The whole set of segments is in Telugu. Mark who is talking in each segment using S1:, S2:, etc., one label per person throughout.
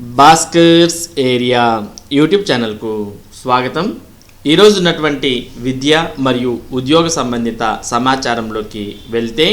S1: భాస్కర్స్ ఏరియా యూట్యూబ్ ఛానల్కు స్వాగతం. ఈరోజు ఉన్నటువంటి విద్య మరియు ఉద్యోగ సంబంధిత సమాచారంలోకి వెళ్తే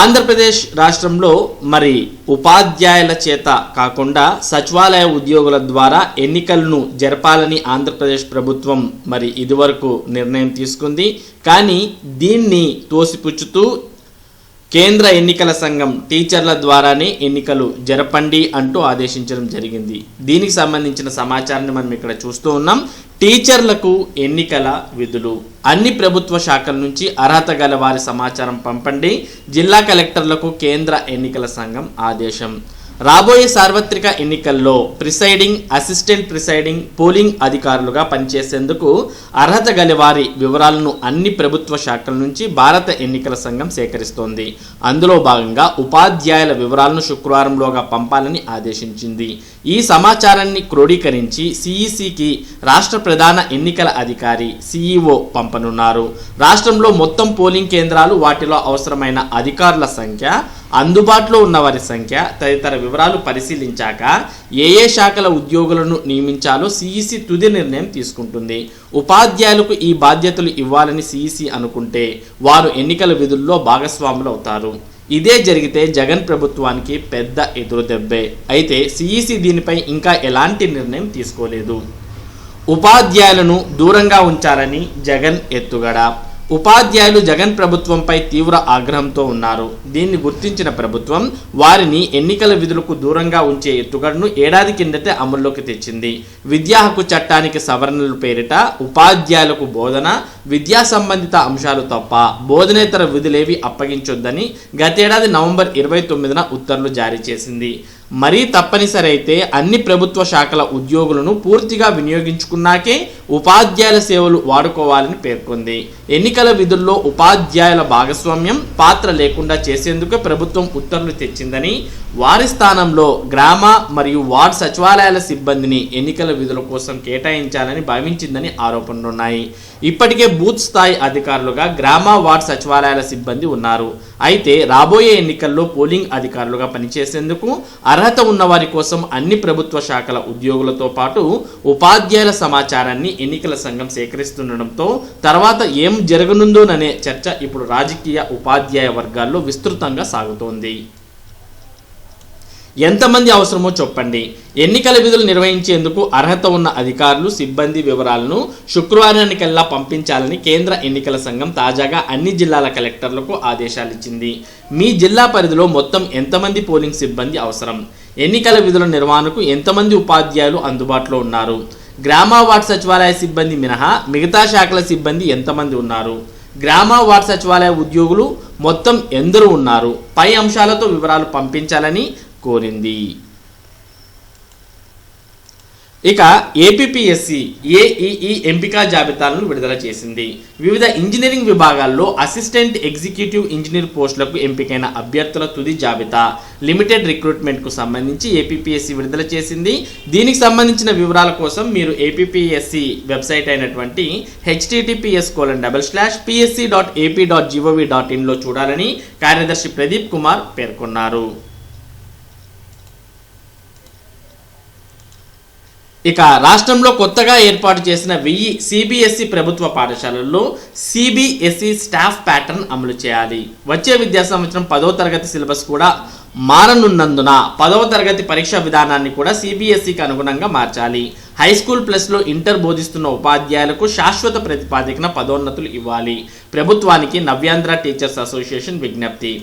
S1: ఆంధ్రప్రదేశ్ రాష్ట్రంలో మరి ఉపాధ్యాయుల చేత కాకుండా సచివాలయ ఉద్యోగుల ద్వారా ఎన్నికలను జరపాలని ఆంధ్రప్రదేశ్ ప్రభుత్వం మరి ఇదివరకు నిర్ణయం తీసుకుంది. కానీ దీన్ని తోసిపుచ్చుతూ కేంద్ర ఎన్నికల సంఘం టీచర్ల ద్వారానే ఎన్నికలు జరపండి అంటూ ఆదేశించడం జరిగింది. దీనికి సంబంధించిన సమాచారాన్ని మనం ఇక్కడ చూస్తూ ఉన్నాం. టీచర్లకు ఎన్నికల విధులు. అన్ని ప్రభుత్వ శాఖల నుంచి అర్హత గల వారి సమాచారం పంపండి. జిల్లా కలెక్టర్లకు కేంద్ర ఎన్నికల సంఘం ఆదేశం. రాబోయే సార్వత్రిక ఎన్నికల్లో ప్రిసైడింగ్ అసిస్టెంట్ ప్రిసైడింగ్ పోలింగ్ అధికారులుగా పనిచేసేందుకు అర్హత గలివారి వివరాలను అన్ని ప్రభుత్వ శాఖల నుంచి భారత ఎన్నికల సంఘం సేకరిస్తోంది. అందులో భాగంగా ఉపాధ్యాయుల వివరాలను శుక్రవారంలోగా పంపాలని ఆదేశించింది. ఈ సమాచారాన్ని క్రోడీకరించి సిఈసికి రాష్ట్ర ప్రధాన ఎన్నికల అధికారి సిఈఓ పంపనున్నారు. రాష్ట్రంలో మొత్తం పోలింగ్ కేంద్రాలు వాటిలో అవసరమైన అధికారుల సంఖ్య అందుబాటులో ఉన్నవారి సంఖ్య తదితర వివరాలు పరిశీలించాక ఏ ఏ శాఖల ఉద్యోగులను నియమించాలో సిఈసి తుది నిర్ణయం తీసుకుంటుంది. ఉపాధ్యాయులకు ఈ బాధ్యతలు ఇవ్వాలని సిఈసి అనుకుంటే వారు ఎన్నికల విధుల్లో భాగస్వాములు అవుతారు ఇదే జరిగితే జగన్ ప్రభుత్వానికి పెద్ద ఎదురుదెబ్బే. అయితే సిఈసి దీనిపై ఇంకా ఎలాంటి నిర్ణయం తీసుకోలేదు. ఉపాధ్యాయులను దూరంగా ఉంచాలని జగన్ ఎత్తుగడ. ఉపాధ్యాయులు జగన్ ప్రభుత్వంపై తీవ్ర ఆగ్రహంతో ఉన్నారు. దీన్ని గుర్తించిన ప్రభుత్వం వారిని ఎన్నికల విధులకు దూరంగా ఉంచే ఎత్తుగడను ఏడాది కిందటే అమల్లోకి తెచ్చింది. విద్యా హక్కు చట్టానికి సవరణలు పేరిట ఉపాధ్యాయులకు బోధన విద్యా సంబంధిత అంశాలు తప్ప బోధనేతర విధులేవి అప్పగించొద్దని గతేడాది నవంబర్ ఇరవై తొమ్మిదిన ఉత్తర్వులు జారీ చేసింది. మరీ తప్పనిసరి అయితే అన్ని ప్రభుత్వ శాఖల ఉద్యోగులను పూర్తిగా వినియోగించుకున్నాకే ఉపాధ్యాయుల సేవలు వాడుకోవాలని పేర్కొంది. ఎన్నికల విధుల్లో ఉపాధ్యాయుల భాగస్వామ్యం పాత్ర లేకుండా చేసేందుకు ప్రభుత్వం ఉత్తర్వులు తెచ్చిందని వారి స్థానంలో గ్రామ మరియు వార్డ్ సచివాలయాల సిబ్బందిని ఎన్నికల విధుల కోసం కేటాయించాలని భావించిందని ఆరోపణలున్నాయి. ఇప్పటికే బూత్ స్థాయి అధికారులుగా గ్రామ వార్డ్ సచివాలయాల సిబ్బంది ఉన్నారు. అయితే రాబోయే ఎన్నికల్లో పోలింగ్ అధికారులుగా పనిచేసేందుకు అర్హత అర్హత ఉన్నవారి కోసం అన్ని ప్రభుత్వ శాఖల ఉద్యోగులతో పాటు ఉపాధ్యాయుల సమాచారాన్ని ఎన్నికల సంఘం సేకరిస్తుండటంతో తర్వాత ఏం జరగనుందోననే చర్చ ఇప్పుడు రాజకీయ ఉపాధ్యాయ వర్గాల్లో విస్తృతంగా సాగుతోంది. ఎంతమంది అవసరమో చెప్పండి. ఎన్నికల విధులు నిర్వహించేందుకు అర్హత ఉన్న అధికారులు సిబ్బంది వివరాలను శుక్రవారానికల్లా పంపించాలని కేంద్ర ఎన్నికల సంఘం తాజాగా అన్ని జిల్లాల కలెక్టర్లకు ఆదేశాలు ఇచ్చింది మీ జిల్లా పరిధిలో మొత్తం ఎంతమంది పోలింగ్ సిబ్బంది అవసరం? ఎన్నికల విధుల నిర్వహణకు ఎంతమంది ఉపాధ్యాయులు అందుబాటులో ఉన్నారు? గ్రామ వార్డ్ సచివాలయ సిబ్బంది మినహా మిగతా శాఖల సిబ్బంది ఎంతమంది ఉన్నారు? గ్రామ వార్డ్ సచివాలయ ఉద్యోగులు మొత్తం ఎందరు ఉన్నారు? పై అంశాలతో వివరాలు పంపించాలని కోరింది. ఇక ఏపీపీఎస్సి ఏఈఈ ఎంపిక జాబితాలను విడుదల చేసింది. వివిధ ఇంజనీరింగ్ విభాగాల్లో అసిస్టెంట్ ఎగ్జిక్యూటివ్ ఇంజనీర్ పోస్టులకు ఎంపికైన అభ్యర్థుల తుది జాబితా లిమిటెడ్ రిక్రూట్మెంట్కు సంబంధించి ఏపీపీఎస్సి విడుదల చేసింది. దీనికి సంబంధించిన వివరాల కోసం మీరు ఏపీపీఎస్సి వెబ్సైట్ అయినటువంటి HTTPS colon double slash PSC dot AP dot GOV dot ఇన్లో చూడాలని కార్యదర్శి ప్రదీప్ కుమార్ పేర్కొన్నారు. ఇక రాష్ట్రంలో కొత్తగా ఏర్పాటు చేసిన వెయ్యి సిబిఎస్ఈ ప్రభుత్వ పాఠశాలల్లో సిబిఎస్ఈ స్టాఫ్ ప్యాటర్న్ అమలు చేయాలి. వచ్చే విద్యా సంవత్సరం పదవ తరగతి సిలబస్ కూడా మారనున్నందున పదవ తరగతి పరీక్షా విధానాన్ని కూడా సిబిఎస్ఈకి అనుగుణంగా మార్చాలి. హై స్కూల్ ప్లస్లో ఇంటర్ బోధిస్తున్న ఉపాధ్యాయులకు శాశ్వత ప్రతిపాదికన పదోన్నతులు ఇవ్వాలి. ప్రభుత్వానికి నవ్యాంధ్ర టీచర్స్ అసోసియేషన్ విజ్ఞప్తి.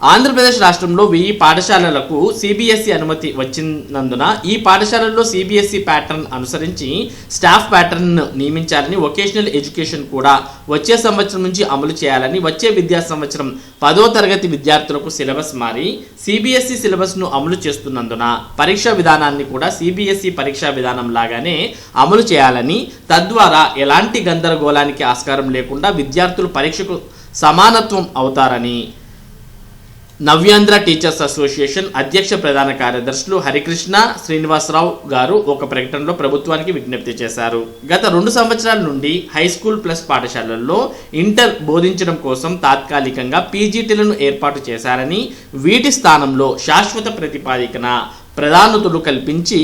S1: ఆంధ్రప్రదేశ్ రాష్ట్రంలో వెయ్యి పాఠశాలలకు సిబిఎస్ఈ అనుమతి వచ్చినందున ఈ పాఠశాలల్లో సిబిఎస్ఈ ప్యాటర్న్ అనుసరించి స్టాఫ్ ప్యాటర్న్ నియమించాలని వొకేషనల్ ఎడ్యుకేషన్ కూడా వచ్చే సంవత్సరం నుంచి అమలు చేయాలని వచ్చే విద్యా సంవత్సరం పదో తరగతి విద్యార్థులకు సిలబస్ మారి సిబిఎస్ఈ సిలబస్ను అమలు చేస్తున్నందున పరీక్షా విధానాన్ని కూడా సిబిఎస్ఈ పరీక్షా విధానం లాగానే అమలు చేయాలని తద్వారా ఎలాంటి గందరగోళానికి ఆస్కారం లేకుండా విద్యార్థులు పరీక్షకు సమానత్వం అవుతారని నవ్యాంధ్ర టీచర్స్ అసోసియేషన్ అధ్యక్ష ప్రధాన కార్యదర్శులు హరికృష్ణ శ్రీనివాసరావు గారు ఒక ప్రకటనలో ప్రభుత్వానికి విజ్ఞప్తి చేశారు. గత రెండు సంవత్సరాల నుండి హై స్కూల్ ప్లస్ పాఠశాలల్లో ఇంటర్ బోధించడం కోసం తాత్కాలికంగా పీజీటీలను ఏర్పాటు చేశారని వీటి స్థానంలో శాశ్వత ప్రతిపాదికన ప్రధానతులు కల్పించి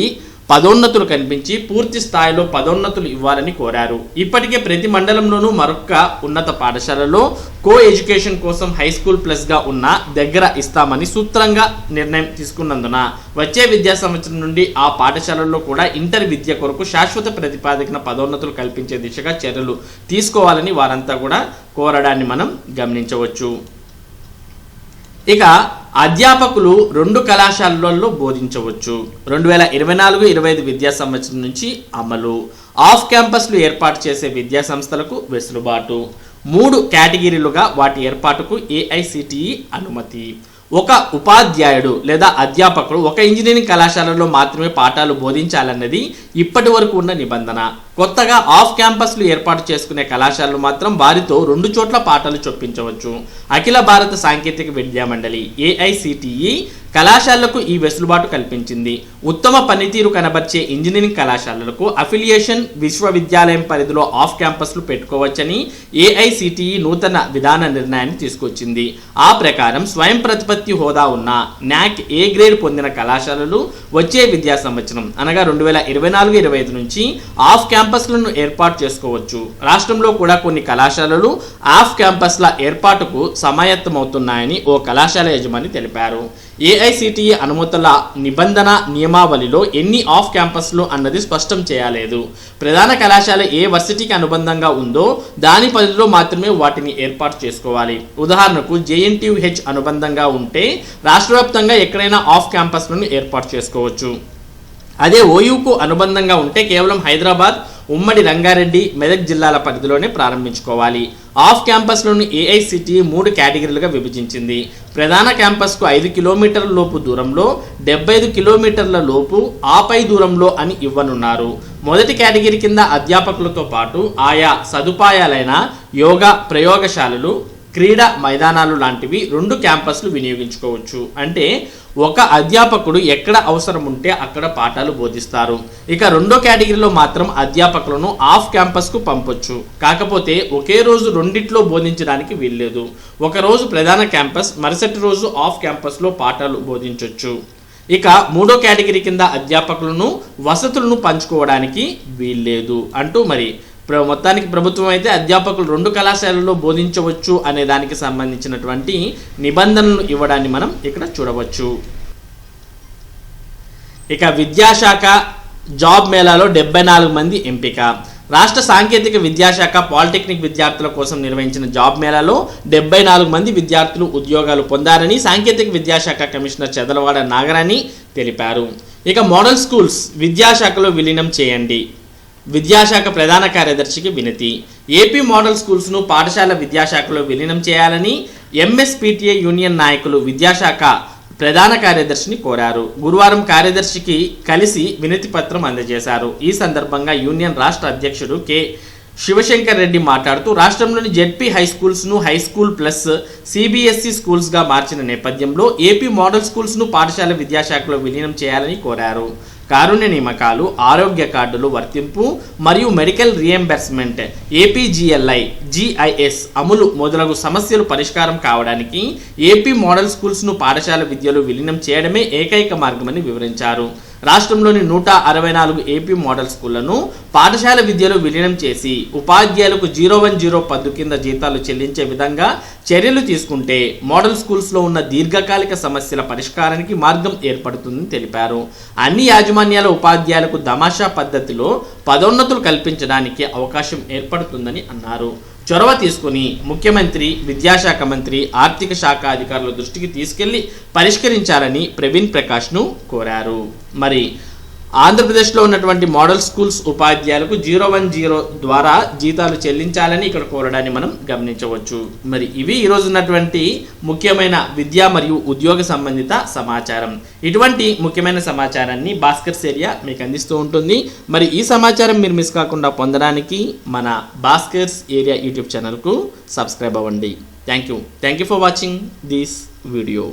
S1: పదోన్నతులు కనిపించి పూర్తి స్థాయిలో పదోన్నతులు ఇవ్వాలని కోరారు. ఇప్పటికే ప్రతి మండలంలోనూ మరొక ఉన్నత పాఠశాలలో కో ఎడ్యుకేషన్ కోసం హై స్కూల్ ప్లస్గా ఉన్న దగ్గర ఇస్తామని సూత్రంగా నిర్ణయం తీసుకున్నందున వచ్చే విద్యా సంవత్సరం నుండి ఆ పాఠశాలల్లో కూడా ఇంటర్ విద్య కొరకు శాశ్వత ప్రతిపాదికన పదోన్నతులు కల్పించే దిశగా చర్యలు తీసుకోవాలని వారంతా కూడా కోరడాన్ని మనం గమనించవచ్చు. ఇక అధ్యాపకులు రెండు కళాశాలల్లో బోధించవచ్చు. రెండు వేల ఇరవై నాలుగు ఇరవై ఐదు విద్యా సంవత్సరం నుంచి అమలు. ఆఫ్ క్యాంపస్లు ఏర్పాటు చేసే విద్యా సంస్థలకు వెసులుబాటు. మూడు కేటగిరీలుగా వాటి ఏర్పాటుకు ఏఐసిటిఈ అనుమతి. ఒక ఉపాధ్యాయుడు లేదా అధ్యాపకుడు ఒక ఇంజనీరింగ్ కళాశాలలో మాత్రమే పాఠాలు బోధించాలన్నది ఇప్పటి వరకు ఉన్న నిబంధన. కొత్తగా ఆఫ్ క్యాంపస్లు ఏర్పాటు చేసుకునే కళాశాలలు మాత్రం వారితో రెండు చోట్ల పాఠాలు చొప్పించవచ్చు. అఖిల భారత సాంకేతిక విద్యా మండలి ఏఐసిటిఈ కళాశాలలకు ఈ వెసులుబాటు కల్పించింది. ఉత్తమ పనితీరు కనబర్చే ఇంజనీరింగ్ కళాశాలలకు అఫిలియేషన్ విశ్వవిద్యాలయం పరిధిలో ఆఫ్ క్యాంపస్లు పెట్టుకోవచ్చని ఏఐసిటిఈ నూతన విధాన నిర్ణయాన్ని తీసుకొచ్చింది. ఆ ప్రకారం స్వయం ప్రతిపత్తి హోదా ఉన్న న్యాక్ ఏ గ్రేడ్ పొందిన కళాశాలలు వచ్చే విద్యా సంవత్సరం అనగా రెండు వేల ఇరవై నాలుగు ఇరవై ఐదు నుంచి ఆఫ్ క్యాంప్ క్యాంపస్లను ఏర్పాటు చేసుకోవచ్చు. రాష్ట్రంలో కూడా కొన్ని కళాశాలలు ఆఫ్ క్యాంపస్ల ఏర్పాటుకు సమాయత్తమవుతున్నాయని ఓ కళాశాల యజమాని తెలిపారు. ఏఐసిటిఈ అనుమతుల నిబంధన నియమావళిలో ఎన్ని ఆఫ్ క్యాంపస్లు అన్నది స్పష్టం చేయలేదు. ప్రధాన కళాశాల ఏ వర్సిటీకి అనుబంధంగా ఉందో దాని పరిధిలో మాత్రమే వాటిని ఏర్పాటు చేసుకోవాలి. ఉదాహరణకు జేఎన్టీయుహెచ్ అనుబంధంగా ఉంటే రాష్ట్రవ్యాప్తంగా ఎక్కడైనా ఆఫ్ క్యాంపస్లను ఏర్పాటు చేసుకోవచ్చు. అదే ఓయూకు అనుబంధంగా ఉంటే కేవలం హైదరాబాద్ ఉమ్మడి రంగారెడ్డి మెదక్ జిల్లాల పరిధిలోనే ప్రారంభించుకోవాలి. ఆఫ్ క్యాంపస్లను ఏఐసిటిఈ మూడు కేటగిరీలుగా విభజించింది. ప్రధాన క్యాంపస్కు ఐదు కిలోమీటర్ల లోపు దూరంలో డెబ్బై ఐదు కిలోమీటర్ల లోపు ఆపై దూరంలో అని ఇవ్వనున్నారు. మొదటి కేటగిరీ కింద అధ్యాపకులతో పాటు ఆయా సదుపాయాలైన యోగా ప్రయోగశాలలు క్రీడా మైదానాలు లాంటివి రెండు క్యాంపస్లు వినియోగించుకోవచ్చు. అంటే ఒక అధ్యాపకుడు ఎక్కడ అవసరం ఉంటే అక్కడ పాఠాలు బోధిస్తారు. ఇక రెండో కేటగిరీలో మాత్రం అధ్యాపకులను ఆఫ్ క్యాంపస్కు పంపొచ్చు. కాకపోతే ఒకే రోజు రెండిట్లో బోధించడానికి వీల్లేదు. ఒక రోజు ప్రధాన క్యాంపస్ మరుసటి రోజు ఆఫ్ క్యాంపస్లో పాఠాలు బోధించవచ్చు ఇక మూడో కేటగిరీ కింద అధ్యాపకులను వసతులను పంచుకోవడానికి వీల్లేదు. అంటూ మరి మొత్తానికి ప్రభుత్వం అయితే అధ్యాపకులు రెండు కళాశాలల్లో బోధించవచ్చు అనే దానికి సంబంధించినటువంటి నిబంధనలు ఇవ్వడాన్ని మనం ఇక్కడ చూడవచ్చు. ఇక విద్యాశాఖ జాబ్ మేళాలో డెబ్బై నాలుగు మంది ఎంపిక. రాష్ట్ర సాంకేతిక విద్యాశాఖ పాలిటెక్నిక్ విద్యార్థుల కోసం నిర్వహించిన జాబ్ మేళాలో డెబ్బై నాలుగు మంది విద్యార్థులు ఉద్యోగాలు పొందారని సాంకేతిక విద్యాశాఖ కమిషనర్ చెదలవాడ నాగరాణి తెలిపారు. ఇక మోడల్ స్కూల్స్ విద్యాశాఖలో విలీనం చేయండి. విద్యాశాఖ ప్రధాన కార్యదర్శికి వినతి. ఏపీ మోడల్ స్కూల్స్ను పాఠశాల విద్యాశాఖలో విలీనం చేయాలని ఎంఎస్పీటీఏ యూనియన్ నాయకులు విద్యాశాఖ ప్రధాన కార్యదర్శిని కోరారు. గురువారం కార్యదర్శికి కలిసి వినతి పత్రం అందజేశారు. ఈ సందర్భంగా యూనియన్ రాష్ట్ర అధ్యక్షుడు కె. శివశంకర్ రెడ్డి మాట్లాడుతూ రాష్ట్రంలోని జెడ్పీ హై స్కూల్స్ను హై స్కూల్ ప్లస్ సిబిఎస్ఈ స్కూల్స్గా మార్చిన నేపథ్యంలో ఏపీ మోడల్ స్కూల్స్ను పాఠశాల విద్యాశాఖలో విలీనం చేయాలని కోరారు. కారుణ్య నియామకాలు ఆరోగ్య కార్డులు వర్తింపు మరియు మెడికల్ రియంబర్స్మెంట్ ఏపీజీఎల్ఐ జిఐఎస్ అమలు మొదలగు సమస్యలు పరిష్కారం కావడానికి ఏపీ మోడల్ స్కూల్స్ను పాఠశాల విద్యలో విలీనం చేయడమే ఏకైక మార్గమని వివరించారు. రాష్ట్రంలోని నూట అరవై నాలుగు ఏపీ మోడల్ స్కూళ్ళను పాఠశాల విద్యలో విలీనం చేసి ఉపాధ్యాయులకు జీరో వన్ జీరో పద్దు కింద జీతాలు చెల్లించే విధంగా చర్యలు తీసుకుంటే మోడల్ స్కూల్స్లో ఉన్న దీర్ఘకాలిక సమస్యల పరిష్కారానికి మార్గం ఏర్పడుతుందని తెలిపారు. అన్ని యాజమాన్యాల ఉపాధ్యాయులకు దమాషా పద్ధతిలో పదోన్నతులు కల్పించడానికి అవకాశం ఏర్పడుతుందని అన్నారు. చొరవ తీసుకుని ముఖ్యమంత్రి విద్యాశాఖ మంత్రి ఆర్థిక శాఖ అధికారుల దృష్టికి తీసుకెళ్ళి పరిష్కరించాలని ప్రవీణ్ ప్రకాష్ను కోరారు. మరి ఆంధ్రప్రదేశ్లో ఉన్నటువంటి మోడల్ స్కూల్స్ ఉపాధ్యాయులకు జీరో వన్ జీరో ద్వారా జీతాలు చెల్లించాలని ఇక్కడ కోరడాన్ని మనం గమనించవచ్చు. మరి ఇవి ఈరోజు ఉన్నటువంటి ముఖ్యమైన విద్య మరియు ఉద్యోగ సంబంధిత సమాచారం. ఇటువంటి ముఖ్యమైన సమాచారాన్ని భాస్కర్స్ ఏరియా మీకు అందిస్తూ ఉంటుంది. మరి ఈ సమాచారం మీరు మిస్ కాకుండా పొందడానికి మన భాస్కర్స్ ఏరియా యూట్యూబ్ ఛానల్కు సబ్స్క్రైబ్ అవ్వండి. Thank you. Thank you for watching this video.